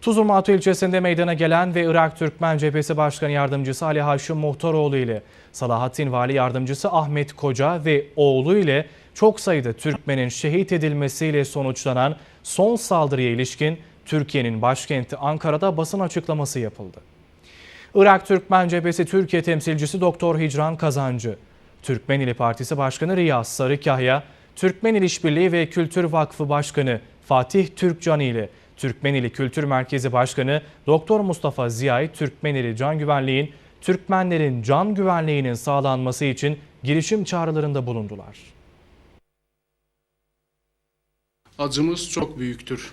Tuzurmatu ilçesinde meydana gelen ve Irak Türkmen Cephesi Başkanı Yardımcısı Ali Haşim Muhtaroğlu ile Salahattin Vali Yardımcısı Ahmet Koca ve oğlu ile çok sayıda Türkmenin şehit edilmesiyle sonuçlanan son saldırıya ilişkin Türkiye'nin başkenti Ankara'da basın açıklaması yapıldı. Irak Türkmen Cephesi Türkiye temsilcisi Doktor Hicran Kazancı, Türkmenili Partisi Başkanı Riyaz Sarıkahya, Türkmenil İşbirliği ve Kültür Vakfı Başkanı Fatih Türkcan ile Türkmenili Kültür Merkezi Başkanı Doktor Mustafa Ziyay, Türkmenili Can Güvenliğin, Türkmenlerin can güvenliğinin sağlanması için girişim çağrılarında bulundular. acımız çok büyüktür.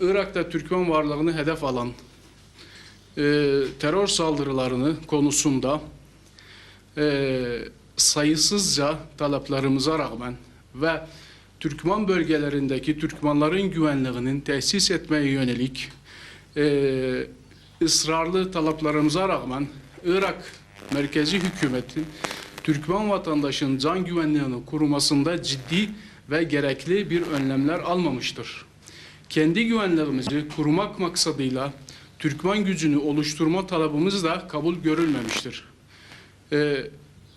Irak'ta Türkmen varlığını hedef alan e, terör saldırılarını konusunda e, sayısızca taleplerimize rağmen ve Türkmen bölgelerindeki Türkmenlerin güvenliğinin tesis etmeye yönelik e, ısrarlı taleplerimize rağmen Irak merkezi hükümeti Türkmen vatandaşın can güvenliğini korumasında ciddi ve gerekli bir önlemler almamıştır. Kendi güvenliğimizi korumak maksadıyla Türkmen gücünü oluşturma talebimiz de kabul görülmemiştir. Ee,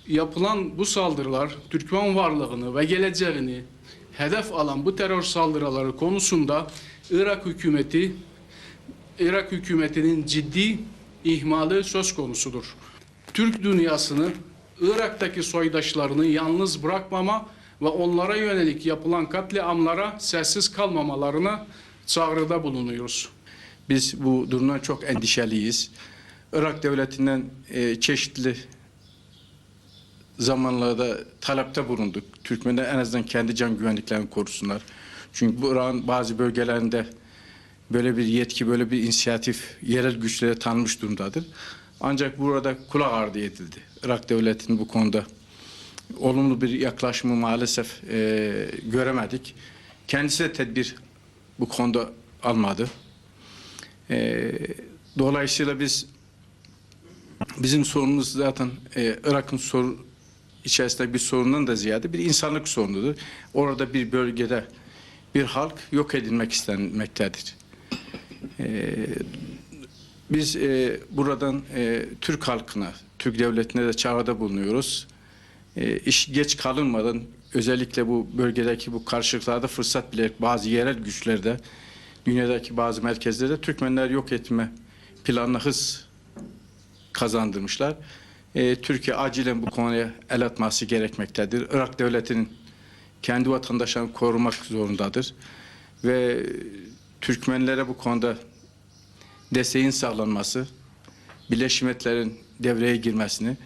yapılan bu saldırılar Türkmen varlığını ve geleceğini hedef alan bu terör saldırıları konusunda Irak hükümeti Irak hükümetinin ciddi ihmali söz konusudur. Türk dünyasını Irak'taki soydaşlarını yalnız bırakmama ve onlara yönelik yapılan katliamlara sessiz kalmamalarına çağrıda bulunuyoruz. Biz bu durumdan çok endişeliyiz. Irak devletinden e, çeşitli zamanlarda talepte bulunduk. Türkmenler en azından kendi can güvenliklerini korusunlar. Çünkü bu Irak'ın bazı bölgelerinde böyle bir yetki, böyle bir inisiyatif yerel güçlere tanınmış durumdadır. Ancak burada kulak ardı edildi. Irak devletinin bu konuda olumlu bir yaklaşımı maalesef e, göremedik. Kendisi de tedbir bu konuda almadı. E, dolayısıyla biz bizim sorunumuz zaten e, Irak'ın sorun içerisinde bir sorundan da ziyade bir insanlık sorunudur. Orada bir bölgede bir halk yok edilmek istenmektedir. E, biz e, buradan e, Türk halkına, Türk devletine de çağrıda bulunuyoruz. E, iş geç kalınmadan özellikle bu bölgedeki bu karşılıklarda fırsat bilerek bazı yerel güçlerde dünyadaki bazı merkezlerde Türkmenler yok etme planına hız kazandırmışlar. E, Türkiye acilen bu konuya el atması gerekmektedir. Irak devletinin kendi vatandaşlarını korumak zorundadır. Ve Türkmenlere bu konuda desteğin sağlanması, Birleşmiş devreye girmesini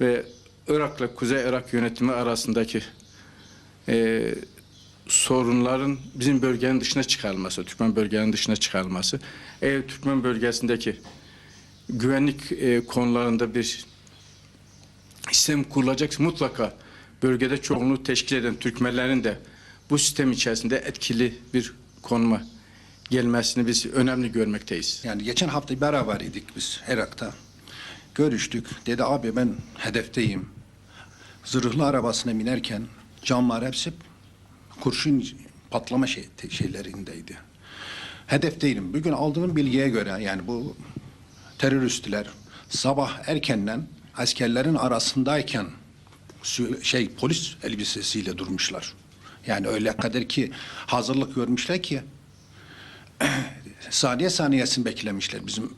ve Irak'la Kuzey Irak yönetimi arasındaki e, sorunların bizim bölgenin dışına çıkarılması, Türkmen bölgenin dışına çıkarılması. Eğer Türkmen bölgesindeki güvenlik e, konularında bir sistem kurulacaksa mutlaka bölgede çoğunluğu teşkil eden Türkmenlerin de bu sistem içerisinde etkili bir konuma gelmesini biz önemli görmekteyiz. Yani geçen hafta beraber idik biz Irak'ta. Görüştük. Dedi abi ben hedefteyim. Zırhlı arabasına binerken camlar hepsi kurşun patlama şey, şeylerindeydi. Hedefteydim. Bugün aldığım bilgiye göre yani bu teröristler sabah erkenden askerlerin arasındayken şey polis elbisesiyle durmuşlar. Yani öyle kadar ki hazırlık görmüşler ki saniye saniyesini beklemişler bizim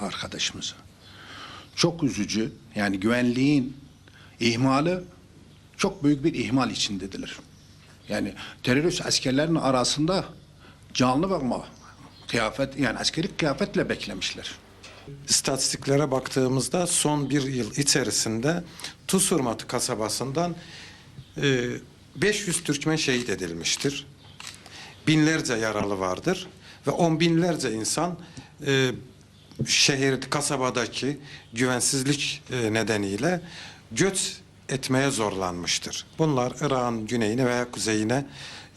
arkadaşımızı. Çok üzücü. Yani güvenliğin ihmali çok büyük bir ihmal içindedirler. Yani terörist askerlerin arasında canlı bakma kıyafet yani askeri kıyafetle beklemişler. İstatistiklere baktığımızda son bir yıl içerisinde Tusurmatı kasabasından e, 500 Türkmen şehit edilmiştir. Binlerce yaralı vardır ve on binlerce insan e, şehir kasabadaki güvensizlik e, nedeniyle göç etmeye zorlanmıştır. Bunlar Irak'ın güneyine veya kuzeyine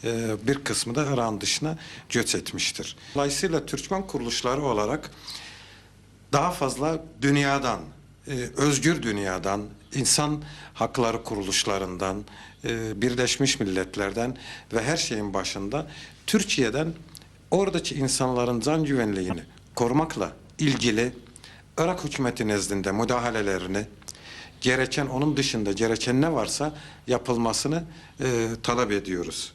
e, bir kısmı da Irak'ın dışına göç etmiştir. Dolayısıyla Türkmen kuruluşları olarak daha fazla dünyadan, e, özgür dünyadan, insan hakları kuruluşlarından, e, Birleşmiş Milletler'den ve her şeyin başında Türkiye'den oradaki insanların can güvenliğini korumakla ilgili Irak hükümeti nezdinde müdahalelerini gereken onun dışında gereken ne varsa yapılmasını e, talep ediyoruz.